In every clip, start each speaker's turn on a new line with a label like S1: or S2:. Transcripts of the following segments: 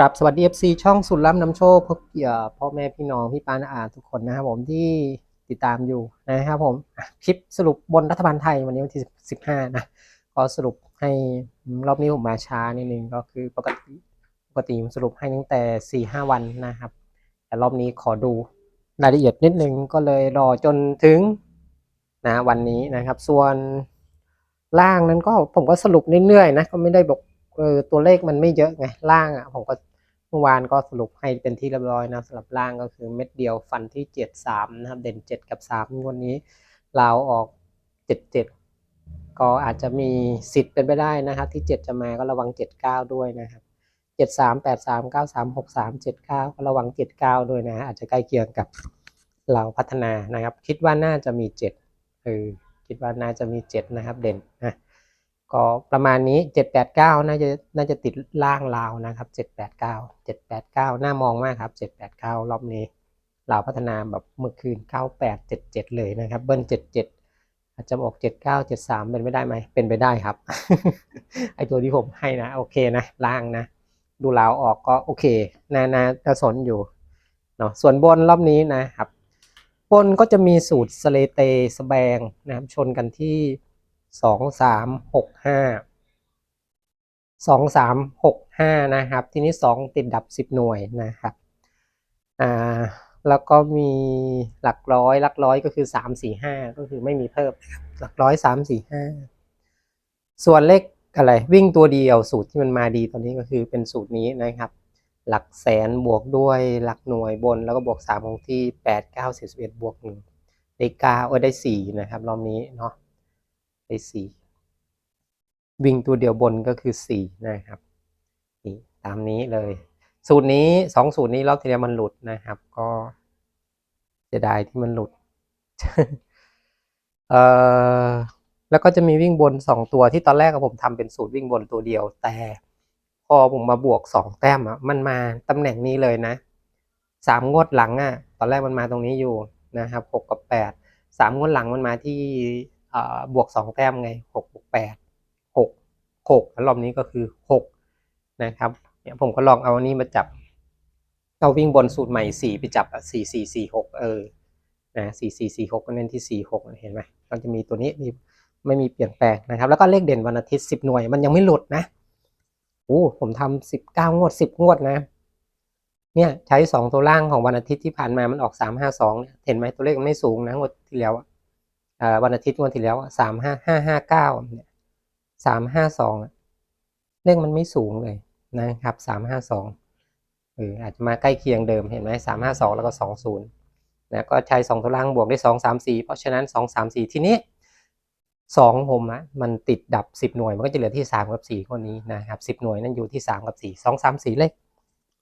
S1: ครับสวัสดี FC ช่องสุดล้ำน้ำโชคพบเกี่ยพ่อแม่พี่น้องพี่ปานาอาทุกคนนะครับผมที่ติดตามอยู่นะครับผมคลิปสรุปบนรัฐบาลไทยวันนี้วันที่ 15 นะ ก็สรุปให้รอบนี้ผมมาช้านิดนึงก็คือปกติปกติสรุปให้ตั้งแต่ 4-5 วันนะครับ แต่รอบนี้ขอดูรายละเอียดนิดนึงก็เลยรอจนถึงนะวันนี้นะครับ ส่วนล่างนั้นก็ผมก็สรุปเรื่อยๆนะก็ไม่ได้บอก เออตัวเลขมันไม่เยอะไงล่างอะผมก็เมื่อวานก็สรุปให้เป็นที่เรียบร้อยนะสำหรับล่างก็คือเม็ดเดียวฟันที่เจ็ดสามนะครับ เด่นเจ็ดกับสามวันนี้ลาวออกเจ็ดเจ็ดก็อาจจะมีสิทธิ์เป็นไปได้นะครับ ที่เจ็ดจะมาก็ระวังเจ็ดเก้าด้วยนะครับเจ็ดสามแปดสามเก้าสามหกสามเจ็ดเก้าก็ระวังเจ็ดเก้าด้วยนะ อาจจะใกล้เคียงกับเราพัฒนานะครับ คิดว่าน่าจะมีเจ็ดเออคิดว่าน่าจะมีเจ็ดนะครับ เด่นนะ ก็ประมาณนี้เจ็ดแปดเก้าน่าจะน่าจะติดล่างลาวนะครับเจ็ดแปดเก้าเจ็ดแปดเก้าน่ามองมากครับเจ็ดแปดเก้ารอบนี้ลาวพัฒนาแบบเมื่อคืนเก้าแปดเจ็ดเจ็ดเลยนะครับ เบิ้ลเจ็ดเจ็ดอาจจะออกเจ็ดเก้าเจ็ดสามเป็นไปได้ไหม เป็นไปได้ครับ ไอตัวที่ผมให้นะ โอเคนะ ล่างนะ ดูลาวออกก็โอเค นานาจะสนอยู่เนาะส่วนบนรอบนี้นะครับ บนก็จะมีสูตรสเลเตสแบงนะครับ ชนกันที่ สองสามหกห้าสองสามหกห้านะครับ ทีนี้สองติดดับสิบหน่วยนะครับอ่าแล้วก็มีหลักร้อยหลักร้อยก็คือสามสี่ห้าก็คือไม่มีเพิ่มนะครับหลักร้อยสามสี่ห้าส่วนเลขอะไรวิ่งตัวเดียวสูตรที่มันมาดีตอนนี้ก็คือเป็นสูตรนี้นะครับ หลักแสนบวกด้วยหลักหน่วยบนแล้วก็บวกสามของที่แปดเก้าสิบเอ็ดบวกหนึ่งได้เก้าเออได้สี่นะครับรอบนี้เนาะ ได้สี่วิ่งตัวเดียวบนก็คือสี่นะครับนี่ตามนี้เลย สูตรนี้สองสูตรนี้รอบที่แล้วมันหลุดนะครับ ก็เสียดายที่มันหลุดเอ่อแล้วก็จะมีวิ่งบนสองตัวที่ตอนแรกผมทำเป็นสูตรวิ่งบนตัวเดียว แต่พอผมมาบวกสองแต้มอะมันมาตำแหน่งนี้เลยนะสามงวดหลังอะ ตอนแรกมันมาตรงนี้อยู่นะครับหกกับแปดสามงวดหลังมันมาที่ บวกสองแต้มไงหกบวกแปดหกหกแล้วรอบนี้ก็คือหกนะครับเนี่ยผมก็ลองเอาอันนี้มาจับเอาวิ่งบนสูตรใหม่สี่ไปจับสี่สี่สี่หกเออนะสี่สี่สี่หกก็เน้นที่สี่หกเห็นไหมมันจะมีตัวนี้มีไม่มีเปลี่ยนแปลงนะครับ แล้วก็เลขเด่นวันอาทิตย์สิบหน่วยมันยังไม่หลุดนะโอ้ผมทำสิบเก้างวดสิบงวดนะ เนี่ยใช้สองตัวล่างของวันอาทิตย์ที่ผ่านมามันออกสามห้าสองเห็นไหมตัวเลขมันไม่สูงนะงวดที่แล้วอะ วันอาทิตย์งวดที่แล้วสามห้าห้าห้าเก้าเนี่ยสามห้าสองเลขมันไม่สูงเลยนะครับสามห้าสองเอออาจจะมาใกล้เคียงเดิมเห็นไหมสามห้าสองแล้วก็สองศูนย์นะก็ใช้สองตัวล่างบวกได้สองสามสี่เพราะฉะนั้นสองสามสี่ทีนี้สองผมอะมันติดดับสิบหน่วยมันก็จะเหลือที่สามกับสี่คนนี้นะครับสิบหน่วยนั่นอยู่ที่สามกับสี่สองสามสี่เลข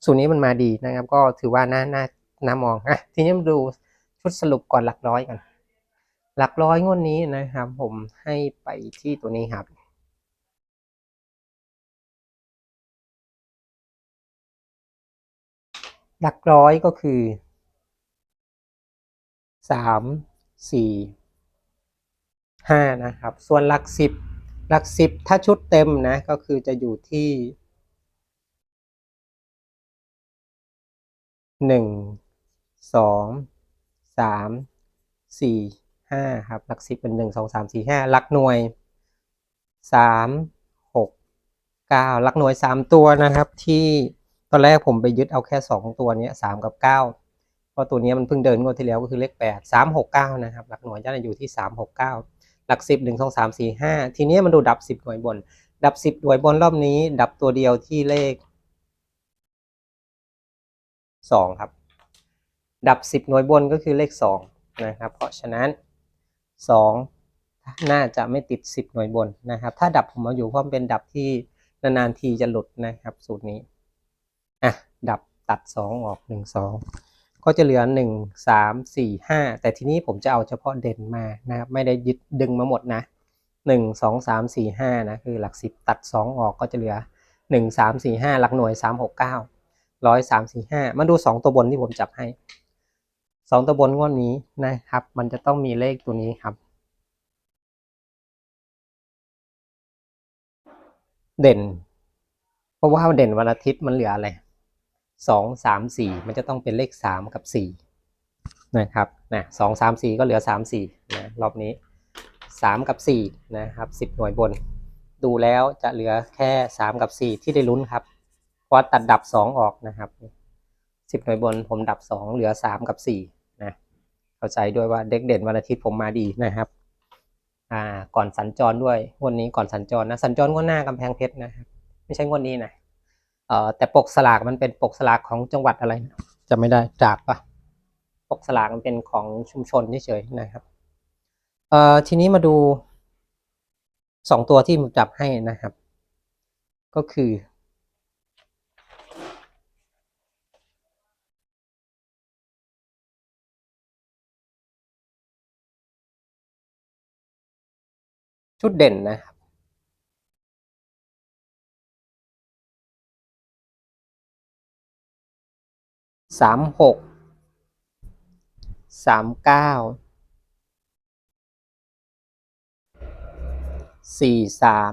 S1: สูตรนี้มันมาดีนะครับ ก็ถือว่าน่าน่าน่ามองอะทีนี้มาดูชุดสรุปก่อนหลักร้อยกัน หลักร้อยงวดนี้นะครับ ผมให้ไปที่ตัวนี้ครับหลักร้อยก็คือสามสี่ห้านะครับ ส่วนหลักสิบหลักสิบถ้าชุดเต็มนะก็คือจะอยู่ที่หนึ่งสองสามสี่ ห้าครับ หลักสิบเป็นหนึ่งสองสามสี่ห้าหลักหน่วยสามหกเก้าหลักหน่วยสามตัวนะครับ ที่ตอนแรกผมไปยึดเอาแค่สองตัวนี้สามกับเก้าเพราะตัวนี้มันเพิ่งเดินงวดที่แล้วก็คือเลขแปดสามหกเก้านะครับ หลักหน่วยจะอยู่ที่สามหกเก้าหลักสิบหนึ่งสองสามสี่ห้าทีนี้มันดูดับสิบหน่วยบน ดับสิบหน่วยบนรอบนี้ ดับตัวเดียวที่เลขสองครับ ดับสิบหน่วยบนก็คือเลขสองนะครับ เพราะฉะนั้น สองน่าจะไม่ติดสิบหน่วยบนนะครับ ถ้าดับผมเอาอยู่เพราะมันเป็นดับที่นานๆทีจะหลุดนะครับ สูตรนี้อะดับตัดสองออกหนึ่งสองก็จะเหลือหนึ่งสามสี่ห้าแต่ทีนี้ผมจะเอาเฉพาะเด่นมานะครับ ไม่ได้ยึดดึงมาหมดนะหนึ่งสองสามสี่ห้านะ คือหลักสิบตัดสองออกก็จะเหลือหนึ่งสามสี่ห้าหลักหน่วยสามหกเก้าร้อยสามสี่ห้ามาดูสองตัวบนที่ผมจับให้ องตัวบนงวดนี้นะครับ มันจะต้องมีเลขตัวนี้ครับ เด่น เพราะว่าเด่นวันอาทิตย์มันเหลืออะไรสองสามสี่มันจะต้องเป็นเลขสามกับสี่นะครับนะสองสามสี่ก็เหลือสามสี่นะรอบนี้สามกับสี่นะครับสิบหน่วยบน ดูแล้วจะเหลือแค่สามกับสี่ที่ได้ลุ้นครับเพราะตัดดับสองออกนะครับสิบหน่วยบนผมดับสองเหลือสามกับสี่ เข้าใจด้วยว่าเด็กเด่นวันอาทิตย์ผมมาดีนะครับ อ่าก่อนสัญจรด้วยงวันนี้ก่อนสัญจรนะสัญจรงวดหน้ากำแพงเพชรนะครับไม่ใช่งวดนี้นะเอ่อแต่ปกสลากมันเป็นปกสลากของจังหวัดอะไรนะจะไม่ได้จากปะปกสลากมันเป็นของชุมชนเฉยๆนะครับเอ่อทีนี้มาดูสองตัวที่ผมจับให้นะครับ ก็คือ ชุดเด่นนะครับสามหกสามเก้าสี่สาม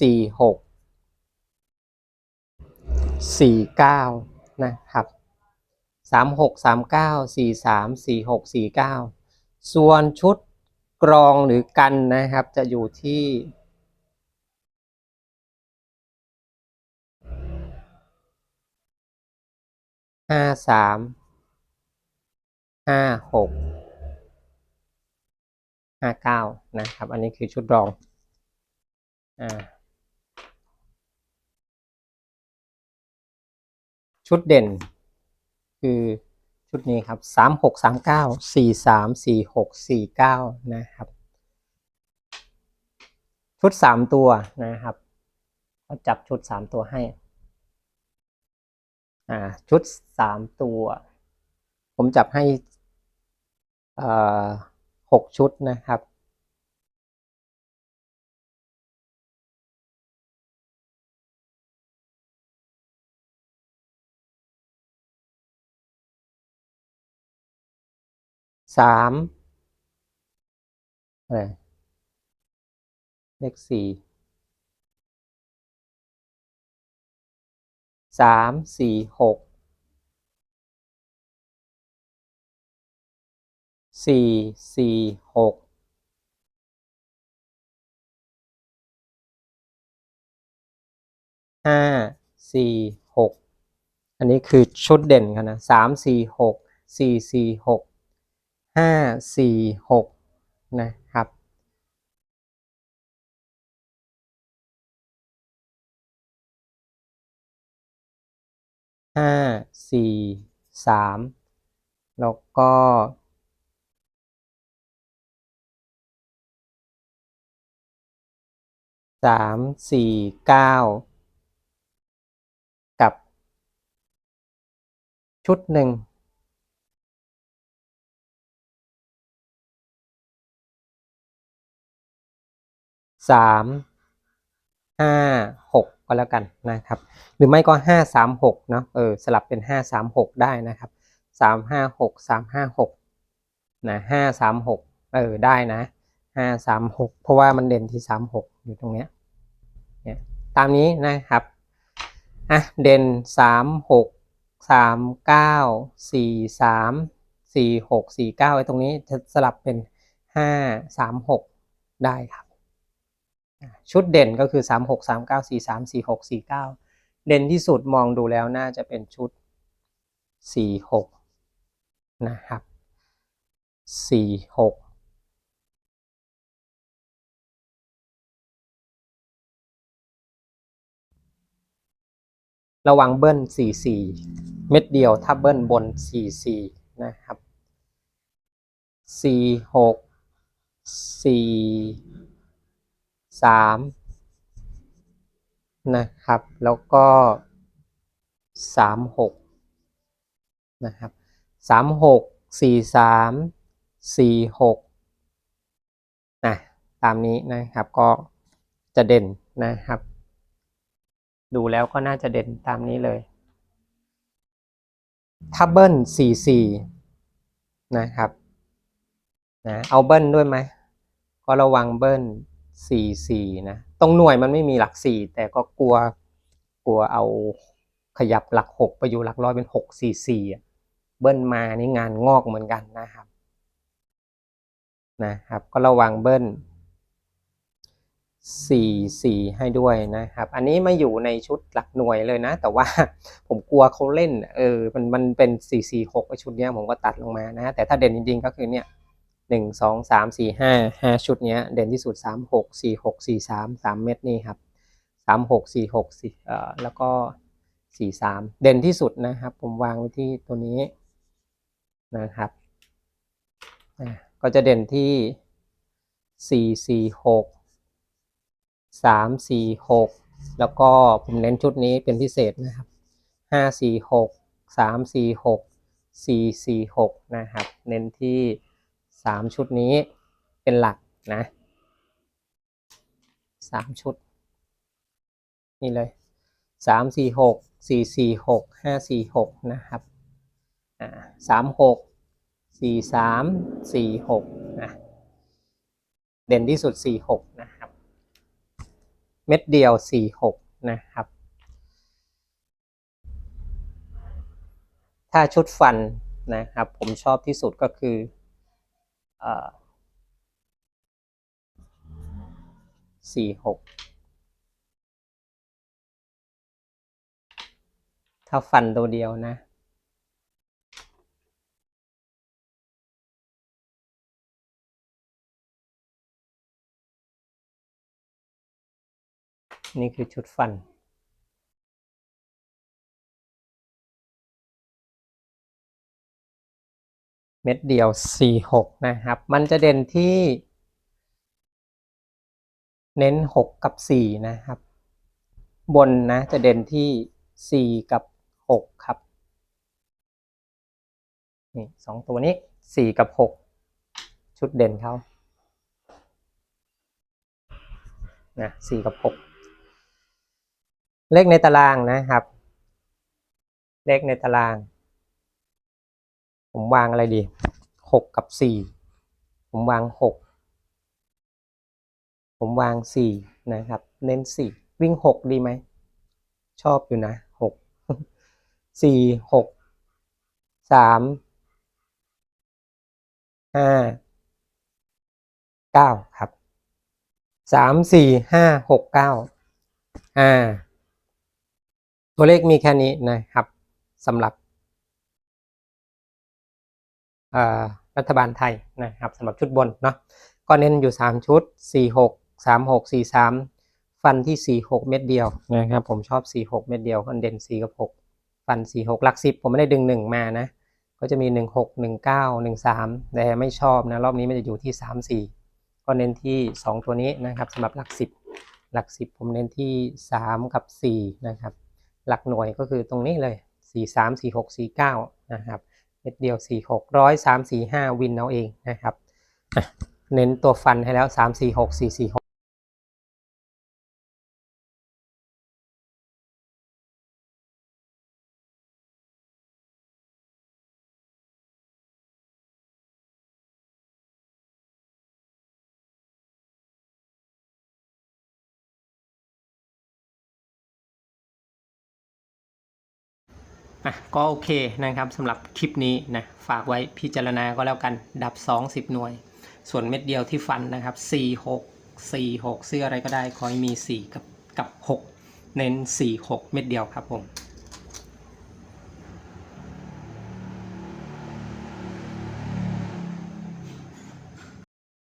S1: สี่หกสี่เก้านะครับสามหกสามเก้าสี่สามสี่หกสี่เก้าส่วนชุด กรองหรือกันนะครับ จะอยู่ที่ห้าสามห้าหกห้าเก้านะครับ อันนี้คือชุดรองอ่าชุดเด่นคือ ชุดนี้ครับสามหกสามเก้าสี่สามสี่หกสี่เก้านะครับ ชุดสามตัวนะครับก็จับชุดสามตัวให้ อ่า ชุดสามตัว ผมจับให้อ่อหกชุดนะครับ สามอะไรเลขสี่สามสี่หกสี่สี่หกห้าสี่หกอันนี้คือชุดเด่นกันนะสามสี่หกสี่สี่หก ห้าสี่หกนะครับห้าสี่สามแล้วก็สามสี่เก้ากับชุดหนึ่ง สามห้าหกก็แล้วกันนะครับ หรือไม่ก็ห้าสามหกเนาะเออสลับเป็นห้าสามหกได้นะครับสามห้าหกสามห้าหกนะห้าสามหกเออได้นะห้าสามหกเพราะว่ามันเด่นที่สามหกอยู่ตรงเนี้ยเนี่ยตามนี้นะครับอะเด่นสามหกสามเก้าสี่สามสี่หกสี่เก้าไอ้ตรงนี้จะสลับเป็นห้าสามหกได้ครับ ชุดเด่นก็คือสามหกสามเก้าสี่สามสี่หกสี่เก้าเด่นที่สุดมองดูแล้วน่าจะเป็นชุดสี่หกนะครับสี่หกระวังเบิ้ลสี่สี่เม็ดเดียว ถ้าเบิ้ลบนสี่สี่นะครับสี่ห กสี่สามนะครับ แล้วก็สามหกนะครับสามหกสี่สามสี่หกนะตามนี้นะครับก็จะเด่นนะครับ ดูแล้วก็น่าจะเด่นตามนี้เลยถ้าเบิ้ลสี่สี่นะครับนะเอาเบิ้ลด้วยไหมก็ระวังเบิ้ล สี่สี่นะตรงหน่วยมันไม่มีหลักสี่แต่ก็กลัวกลัวเอาขยับหลักหกไปอยู่หลักร้อยเป็นหกสี่สี่อะเบิ้ลมานี่งานงอกเหมือนกันนะครับนะครับ ก็ระวังเบิ้ลสี่สี่ให้ด้วยนะครับ อันนี้มาอยู่ในชุดหลักหน่วยเลยนะ แต่ว่าผมกลัวเขาเล่น เออมันมันเป็นสี่สี่หกชุดเนี้ยผมก็ตัดลงมานะ แต่ถ้าเด่นจริงๆก็คือเนี่ย หนึ่งสองสามสี่ห้าห้าชุดเนี้ยเด่นที่สุดสามหกสี่หกสี่สามสามเม็ดนี่ครับสามหกสี่หกสี่เอ่อแล้วก็สี่สามเด่นที่สุดนะครับ ผมวางไว้ที่ตัวนี้นะครับก็จะเด่นที่สี่สี่หกสามสี่หกแล้วก็ผมเน้นชุดนี้เป็นพิเศษนะครับห้าสี่หกสามสี่หกสี่สี่หกนะครับ เน้นที่ สามชุดนี้เป็นหลักนะสามชุด นี่เลยสามสี่หกสี่สี่หกห้าสี่หกนะครับสามหกสี่สามสี่หกนะเด่นที่สุดสี่หกนะครับ เม็ดเดียว46นะครับ ถ้าชุดฟันนะครับ ผมชอบที่สุดก็คือ เอ่อ46ถ้าฟันตัวเดียวนะ นี่คือชุดฟัน เม็ดเดียว 46 นะครับ มันจะเด่นที่ เน้น 6 กับ 4 นะครับ บนนะจะเด่นที่ 4 กับ 6 ครับ นี่สองตัวนี้ 4 กับ 6 ชุดเด่นเขานะ4กับ 6 เลขในตารางนะครับ เลขในตาราง ผมวางอะไรดีหกกับสี่ผมวางหกผมวางสี่นะครับ เน้นสี่วิ่งหกดีไหม ชอบอยู่นะหกสี่หกสามห้าเก้าครับสามสี่ห้าหกเก้าอ่าตัวเลขมีแค่นี้นะครับสำหรับ รัฐบาลไทยนะครับสำหรับชุดบนเนาะก็เน้นอยู่ 3 ชุด 4 6 3 6 4 3 ฟันที่ 4 6 เม็ดเดียวนะครับผมชอบ 4 6 เม็ดเดียวคนเด่น 4 กับ 6 ฟัน 4 6 หลัก 10 ผมไม่ได้ดึง 1 มานะ ก็จะมี 1 6 1 9 1 3 แต่ไม่ชอบนะ รอบนี้มันจะอยู่ที่ 3 4 ก็เน้นที่ 2 ตัวนี้นะครับสำหรับหลัก 10 หลัก 10 ผมเน้นที่ 3 กับ 4 นะครับ หลักหน่วยก็คือตรงนี้เลย 4 3 4 6 4 9 นะครับ เม็ดเดียว4 6ร้อย3 4 5วินเอาเองนะครับอะเน้นตัวฟันให้แล้ว3 4 6 4 4 6่ะก็โอเคนะครับสำหรับคลิปนี้นะฝากไว้พิจารณาก็แล้วกัน ดับ 2 10 หน่วย ส่วนเม็ดเดียวที่ฟันนะครับ 4 6 4 6ซื้ออะไรก็ได้ ขอให้มี 4 กับกับ 6 เน้น 4 6 เม็ดเดียวครับผม